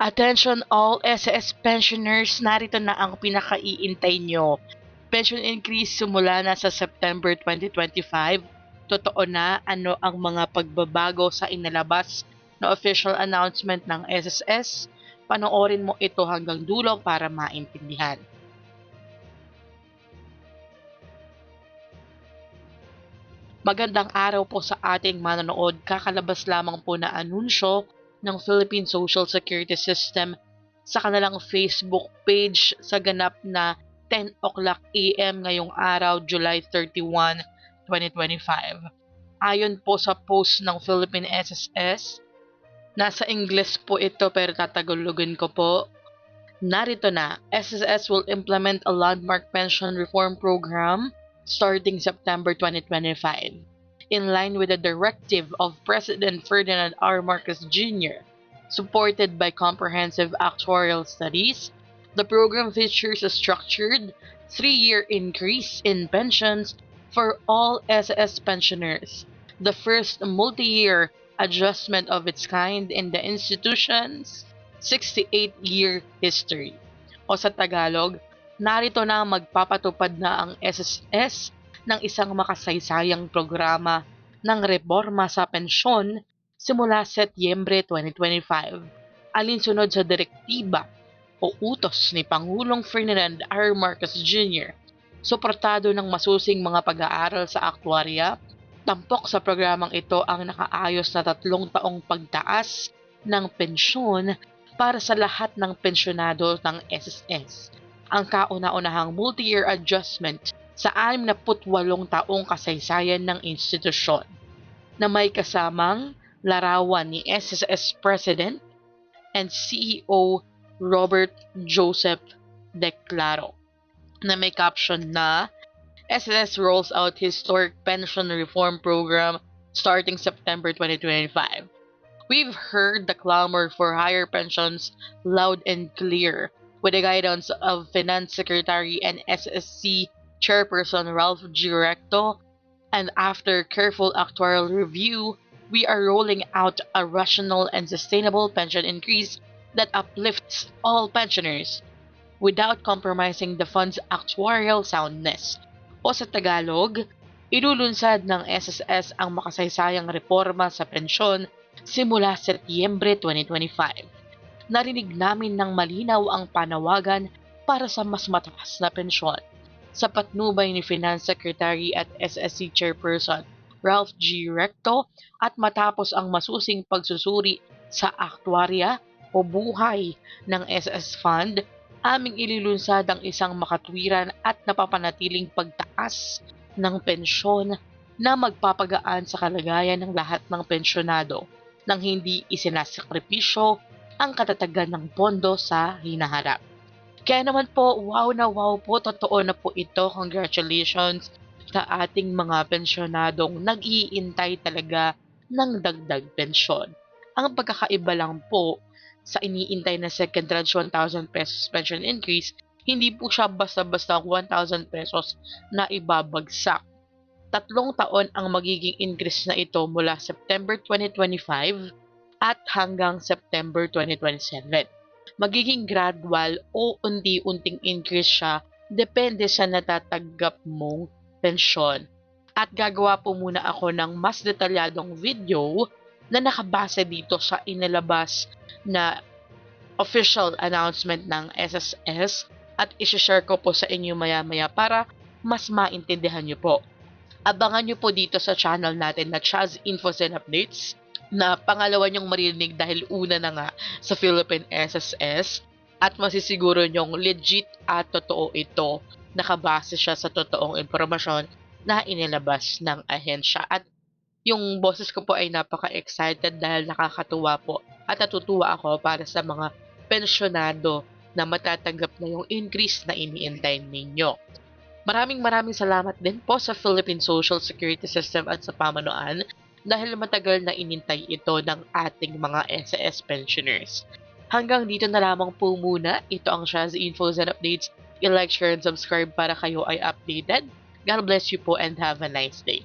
Attention all SAS pensioners, narito na ang pinakaiintay nyo. Pension increase simula na sa September 2025. Totoo na ano ang mga pagbabago sa inalabas na official announcement ng SSS. Panoorin mo ito hanggang dulo para maintindihan. Magandang araw po sa ating manonood. Kakalabas lamang po na anunsyo ng Philippine Social Security System sa kanilang Facebook page sa ganap na 10 o'clock AM ngayong araw, July 31, 2025. Ayon po sa post ng Philippine SSS, nasa English po ito pero tatagulugin ko po. Narito na, SSS will implement a landmark pension reform program starting September 2025. In line with the directive of President Ferdinand R. Marcos Jr., supported by comprehensive actuarial studies, the program features a structured three-year increase in pensions for all SS pensioners, the first multi-year adjustment of its kind in the institution's 68-year history. O sa Tagalog, narito na magpapatupad na ang SSS ng isang makasaysayang programa ng reforma sa pensyon simula Setyembre 2025. Alinsunod sa direktiba o utos ni Pangulong Ferdinand R. Marcos Jr. Suportado ng masusing mga pag-aaral sa aktuarya, tampok sa programang ito ang nakaayos na tatlong taong pagtaas ng pensyon para sa lahat ng pensyonado ng SSS ang kauna-unahang multi-year adjustment sa 68 taong kasaysayan ng institusyon na may kasamang larawan ni SSS President and CEO Robert Joseph Declaro na may caption na SSS rolls out historic pension reform program starting September 2025. We've heard the clamor for higher pensions loud and clear with the guidance of Finance Secretary and SSC Chairperson Ralph G. And after careful actuarial review, we are rolling out a rational and sustainable pension increase that uplifts all pensioners without compromising the fund's actuarial soundness. O sa Tagalog, ilulunsad ng SSS ang makasaysayang reforma sa pensyon simula Setyembre 2025 narinig namin ng malinaw ang panawagan para sa mas mataas na pensyon. Sa patnubay ni Finance Secretary at SSC Chairperson Ralph G. Recto at matapos ang masusing pagsusuri sa aktuarya o buhay ng SS Fund, aming ililunsad ang isang makatwiran at napapanatiling pagtaas ng pensyon na magpapagaan sa kalagayan ng lahat ng pensyonado nang hindi isinasakripisyo ang katatagan ng pondo sa hinaharap. Kaya naman po, wow na wow po, totoo na po ito. Congratulations sa ating mga pensyonadong nag-iintay talaga ng dagdag pensyon. Ang pagkakaiba lang po sa iniintay na second tranche 1,000 pesos pension increase, hindi po siya basta-basta 1,000 pesos na ibabagsak. Tatlong taon ang magiging increase na ito mula September 2025 at hanggang September 2027. Magiging gradual o unti-unting increase siya depende sa natatanggap mong pensyon. At gagawa po muna ako ng mas detalyadong video na nakabase dito sa inilabas na official announcement ng SSS at isishare ko po sa inyo maya-maya para mas maintindihan nyo po. Abangan nyo po dito sa channel natin na Chaz Infos and Updates na pangalawa niyong marinig dahil una na nga sa Philippine SSS at masisiguro niyong legit at totoo ito. Nakabase siya sa totoong impormasyon na inilabas ng ahensya. At yung boses ko po ay napaka-excited dahil nakakatuwa po at natutuwa ako para sa mga pensyonado na matatanggap na yung increase na iniintay ninyo. Maraming maraming salamat din po sa Philippine Social Security System at sa pamanuan dahil matagal na inintay ito ng ating mga SAS pensioners. Hanggang dito na lamang po muna. Ito ang Shaz Infos and Updates. I-like, share, and subscribe para kayo ay updated. God bless you po and have a nice day.